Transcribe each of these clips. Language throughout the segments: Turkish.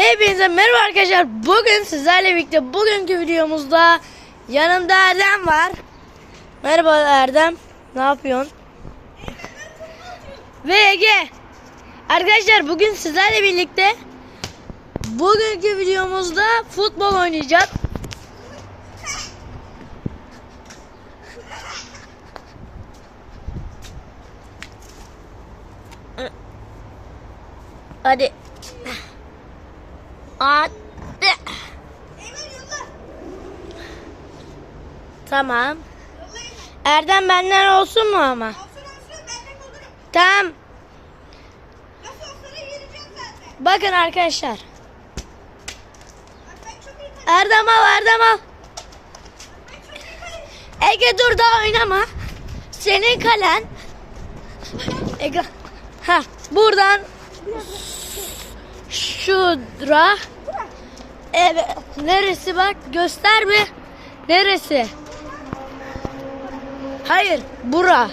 Hepinize merhaba arkadaşlar. Bugün sizlerle birlikte bugünkü videomuzda yanımda Erdem var. Merhaba Erdem. Ne yapıyorsun? Ve Ege. Arkadaşlar bugün sizlerle birlikte bugünkü videomuzda futbol oynayacağız. Hadi. Hadi. Tamam. Erdem benden olsun mu ama? Tamam. Bakın arkadaşlar. Erdem al Erdem al. Ege dur daha oynama. Senin kalen. Ege. Ha buradan şura. Evet. Neresi bak göster bir. Neresi? Hayır bura.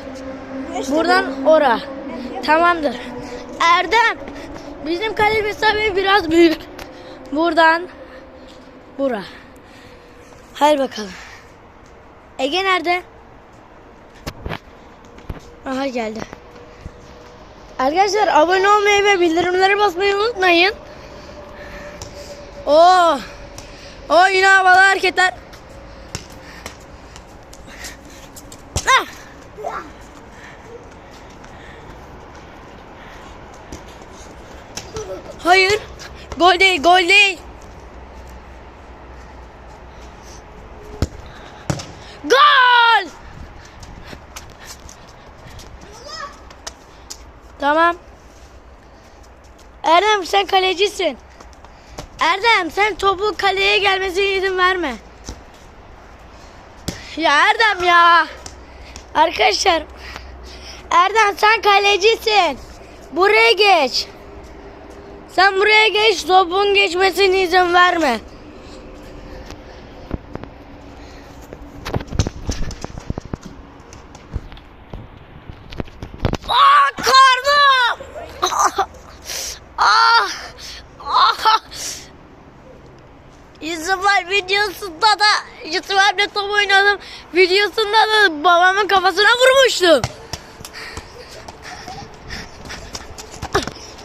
Buradan ora. Tamamdır. Erdem. Bizim kale mesafe biraz büyük. Buradan bura. Hayır bakalım. Ege nerede? Aha geldi. Arkadaşlar abone olmayı ve bildirimleri basmayı unutmayın. Oo. O yine havalı hareketler. Ah. Hayır. Gol değil, gol değil. Gol! Tamam. Erdem sen kalecisin. Erdem sen topu kaleye gelmesine izin verme. Ya Erdem ya. Arkadaşlar. Erdem sen kalecisin. Buraya geç. Sen buraya geç topun geçmesine izin verme. Aa karnım! Ah! Ah! İzmir videosunda da YouTube'da top oynadım. Videosunda da babamın kafasına vurmuştum.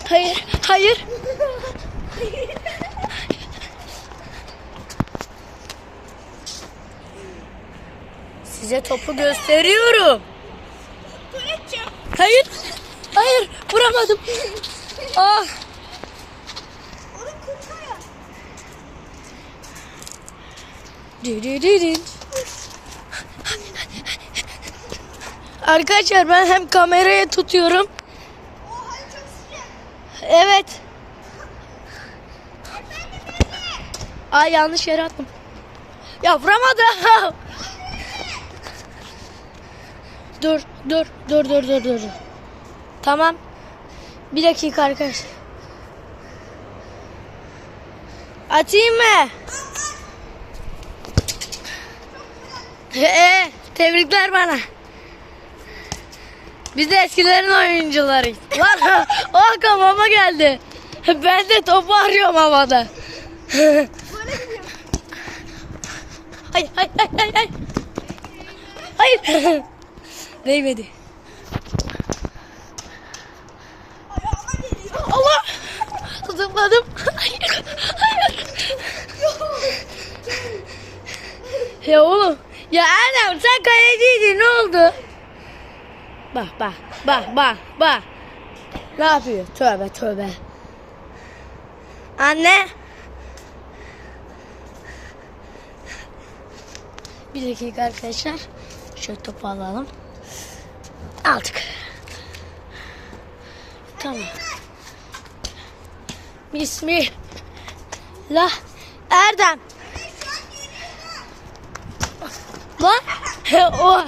Hayır, hayır. Size topu gösteriyorum. Hayır. Hayır. Vuramadım. Ah. Arkadaşlar ben hem kameraya tutuyorum. Evet. Ay yanlış yere attım. Ya vuramadım. Dur, dur, dur, dur, dur, dur. Tamam. Bir dakika arkadaşlar. Atayım mı? Ee, tebrikler bana. Biz de eskilerin oyuncularıyız. Lan o kafama geldi. Ben de topu arıyorum havada. Hayır, hayır, hayır, hayır. Hayır. Değmedi. Allah! Zıpladım. Hayır. Hayır. ya oğlum. Ya Erdem sen kaleciydin ne oldu? Bak bak bak bak bak. Ne yapıyor? Tövbe tövbe. Anne. Bir dakika arkadaşlar. Şöyle topu alalım. Aldık. Tamam. Bismillah. Erdem. Lan. o.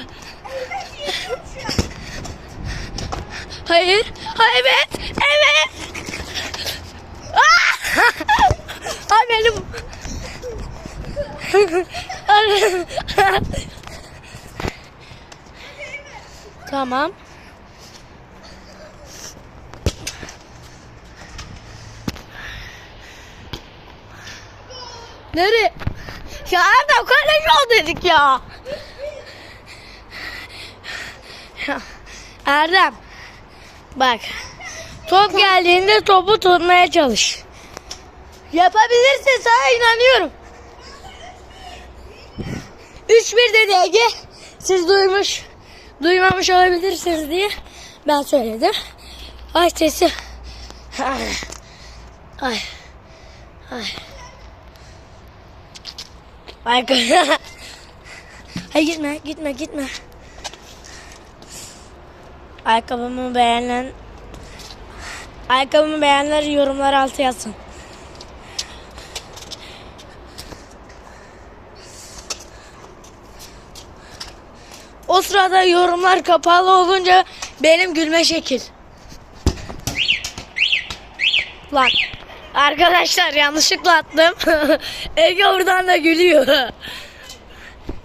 Hayır. Ha, evet. Evet. Ah! Ay benim. tamam. Nereye? Ya Erdem kaleci ol dedik ya. Ya, Erdem. Bak. Top geldiğinde topu tutmaya çalış. Yapabilirsin sana inanıyorum. 3-1 dedi Ege. Siz duymuş, duymamış olabilirsiniz diye ben söyledim. Ay sesi. Ay. Ay. Ay. Ay. Gitme, gitme, gitme. Ayakkabımı beğenen Ayakkabımı beğenenler yorumlar altı yazsın. O sırada yorumlar kapalı olunca benim gülme şekil. Lan. Arkadaşlar yanlışlıkla attım. Ege oradan da gülüyor.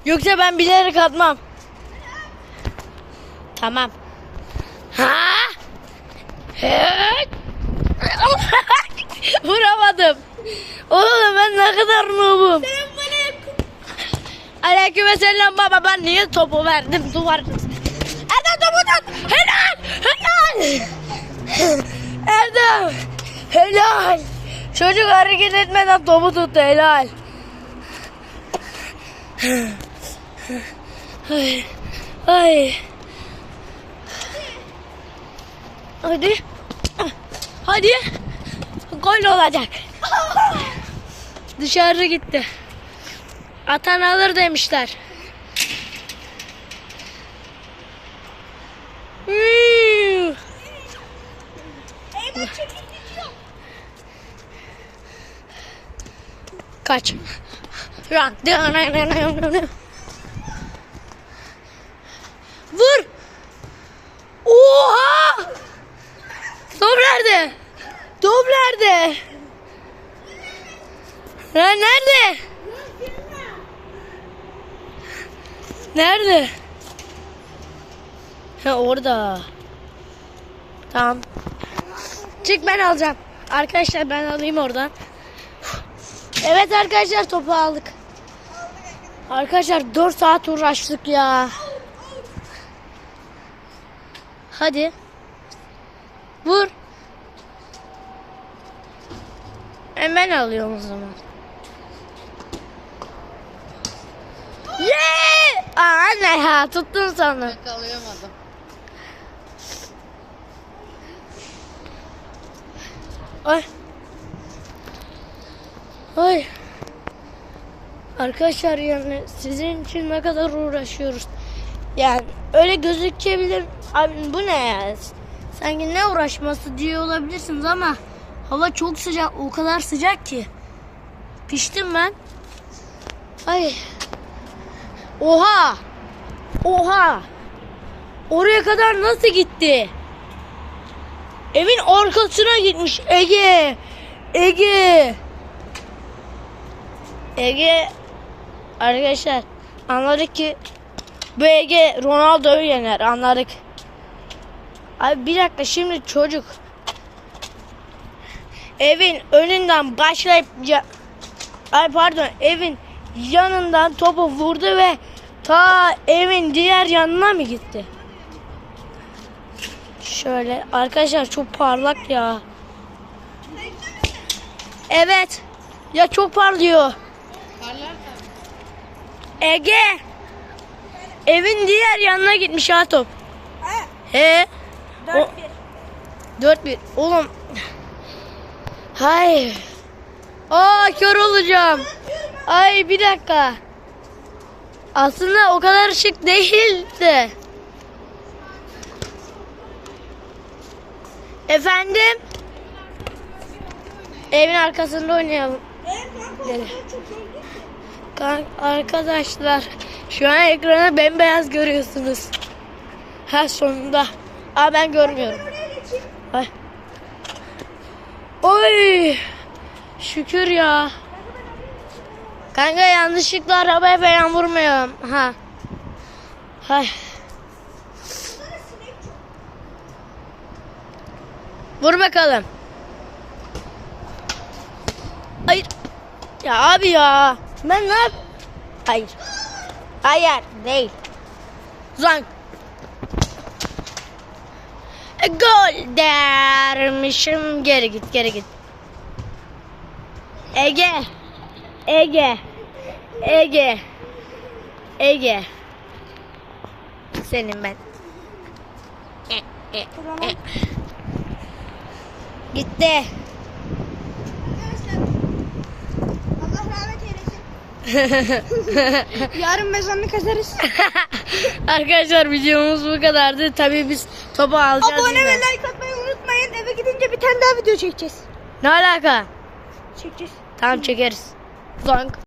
Yoksa ben bilerek atmam. Tamam. Ha? Vuramadım. Oğlum ben ne kadar noobum. Aleykümselam baba ben niye topu verdim duvar. Erdem topu tut. Helal. Helal. Erdem. Helal. Çocuk hareket etmeden topu tuttu helal. Ay. Ay. Hadi. Hadi. Gol olacak. Dışarı gitti. Atan alır demişler. Kaç. Run. Vur. Oha! Top nerede? Top nerede? Ha, nerede? Nerede? Ha orada. Tamam. Çık ben alacağım. Arkadaşlar ben alayım oradan. Evet arkadaşlar topu aldık. Arkadaşlar 4 saat uğraştık ya. Hadi. Vur. Hemen alıyorum o zaman. Yeah! Aa, anne ya tuttun sana. Yakalayamadım. Ay. Ay. Arkadaşlar yani sizin için ne kadar uğraşıyoruz. Yani öyle gözükebilir. Abi bu ne ya? Sanki ne uğraşması diye olabilirsiniz ama hava çok sıcak. O kadar sıcak ki. Piştim ben. Ay. Oha. Oha. Oraya kadar nasıl gitti? Evin arkasına gitmiş Ege. Ege. Ege arkadaşlar anladık ki bu Ege Ronaldo'yu yener anladık. Abi bir dakika şimdi çocuk evin önünden başlayıp ya, ay pardon evin yanından topu vurdu ve ta evin diğer yanına mı gitti? Şöyle arkadaşlar çok parlak ya. Evet. Ya çok parlıyor. Ege. Evin diğer yanına gitmiş ha top. He. 4-1. 4-1. Oğlum. Hayır. Aa kör olacağım. Ay bir dakika. Aslında o kadar şık değildi. Efendim? Evin arkasında oynayalım. Kan- Arkadaşlar şu an ekrana bembeyaz görüyorsunuz. Ha sonunda. Aa ben görmüyorum. Ay. Oy. Şükür ya. Kanka yanlışlıkla arabaya falan vurmayalım. Ha. Hay. Vur bakalım. Hayır. Ya abi ya. Ben ne yap? Hayır. Hayır değil. Zank. E, Gol dermişim. Geri git geri git. Ege. Ege. Ege. Ege. Senin ben. E, e, e. Gitti. Yarın mezarını kazarız. Arkadaşlar videomuz bu kadardı. Tabii biz topu alacağız. Abone ve like atmayı unutmayın. Eve gidince bir tane daha video çekeceğiz. Ne alaka? Çekeceğiz. Tamam çekeriz. Zank.